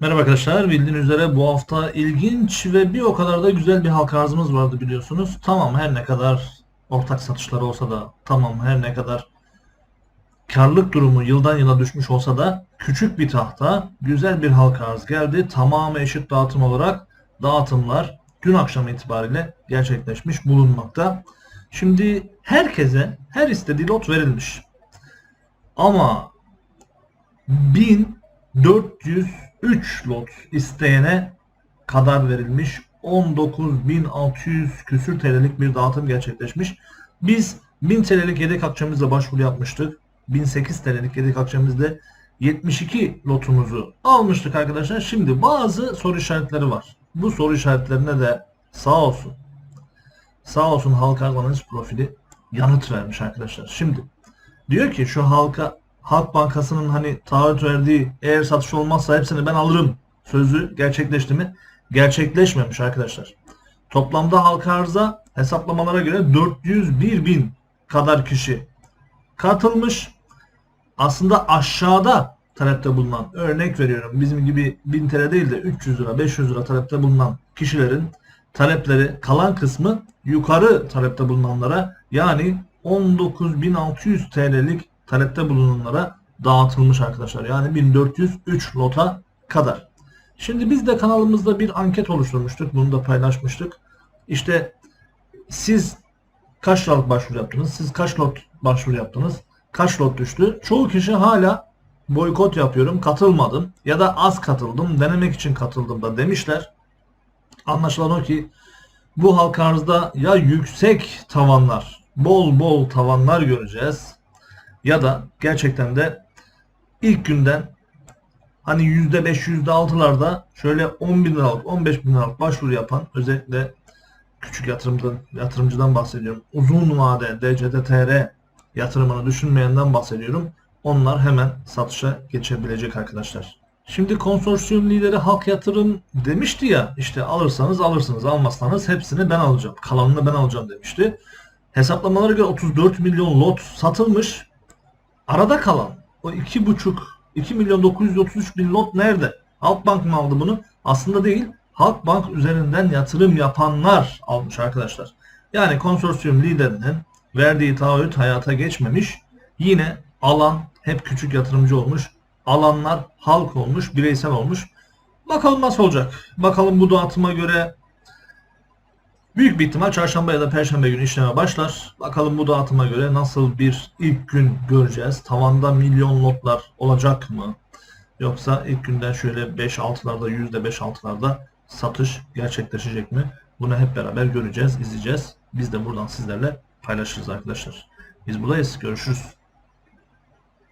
Merhaba arkadaşlar. Bildiğiniz üzere bu hafta ilginç ve bir o kadar da güzel bir halka arzımız vardı biliyorsunuz. Tamam her ne kadar ortak satışları olsa da, tamam her ne kadar karlılık durumu yıldan yıla düşmüş olsa da küçük bir tahta güzel bir halka arz geldi. Tamamı eşit dağıtım olarak dağıtımlar dün akşam itibariyle gerçekleşmiş bulunmakta. Şimdi herkese her istediği lot verilmiş. Ama 1403 lot isteyene kadar verilmiş. 19.600 küsür TL'lik bir dağıtım gerçekleşmiş. Biz 1000 TL'lik yedek akçemizle başvuru yapmıştık. 1008 TL'lik yedek akçemizle 72 lotumuzu almıştık arkadaşlar. Şimdi bazı soru işaretleri var. Bu soru işaretlerine de sağ olsun sağ olsun halka analiz profili yanıt vermiş arkadaşlar. Şimdi diyor ki şu halka Halk Bankası'nın hani taahhüt verdiği eğer satış olmazsa hepsini ben alırım sözü gerçekleşti mi? Gerçekleşmemiş arkadaşlar. Toplamda halka arıza hesaplamalara göre 401 bin kadar kişi katılmış. Aslında aşağıda talepte bulunan örnek veriyorum bizim gibi 1000 TL değil de 300 lira 500 lira talepte bulunan kişilerin talepleri kalan kısmı yukarı talepte bulunanlara yani 19.600 TL'lik talepte bulunanlara dağıtılmış arkadaşlar. Yani 1403 lota kadar. Şimdi biz de kanalımızda bir anket oluşturmuştuk. Bunu da paylaşmıştık. İşte siz kaç lot başvuru yaptınız? Siz kaç lot başvuru yaptınız? Kaç lot düştü? Çoğu kişi hala boykot yapıyorum, katılmadım ya da az katıldım, denemek için katıldım da demişler. Anlaşılan o ki bu halka arzda ya yüksek tavanlar, bol bol tavanlar göreceğiz ya da gerçekten de ilk günden hani %5, %6'larda şöyle 10 bin liralık, 15 bin liralık başvuru yapan özellikle küçük yatırımcıdan, yatırımcıdan bahsediyorum. Uzun vade DCT-TR yatırımını düşünmeyenden bahsediyorum. Onlar hemen satışa geçebilecek arkadaşlar. Şimdi konsorsiyum lideri Halk Yatırım demişti ya işte alırsanız alırsınız almazsanız hepsini ben alacağım. Kalanını ben alacağım demişti. Hesaplamalara göre 34 milyon lot satılmış. Arada kalan o 2,5 2 milyon 933 bin lot nerede? Halkbank mı aldı bunu? Aslında değil. Halkbank üzerinden yatırım yapanlar almış arkadaşlar. Yani konsorsiyum liderinin verdiği taahhüt hayata geçmemiş. Yine alan hep küçük yatırımcı olmuş. Alanlar halk olmuş, bireysel olmuş. Bakalım nasıl olacak? Bakalım bu dağıtıma göre büyük bir ihtimal çarşamba ya da perşembe günü işleme başlar. Bakalım bu dağıtıma göre nasıl bir ilk gün göreceğiz. Tavanda milyon lotlar olacak mı? Yoksa ilk günden şöyle 5-6'larda %5-6'larda satış gerçekleşecek mi? Bunu hep beraber göreceğiz, izleyeceğiz. Biz de buradan sizlerle paylaşırız arkadaşlar. Biz buradayız. Görüşürüz.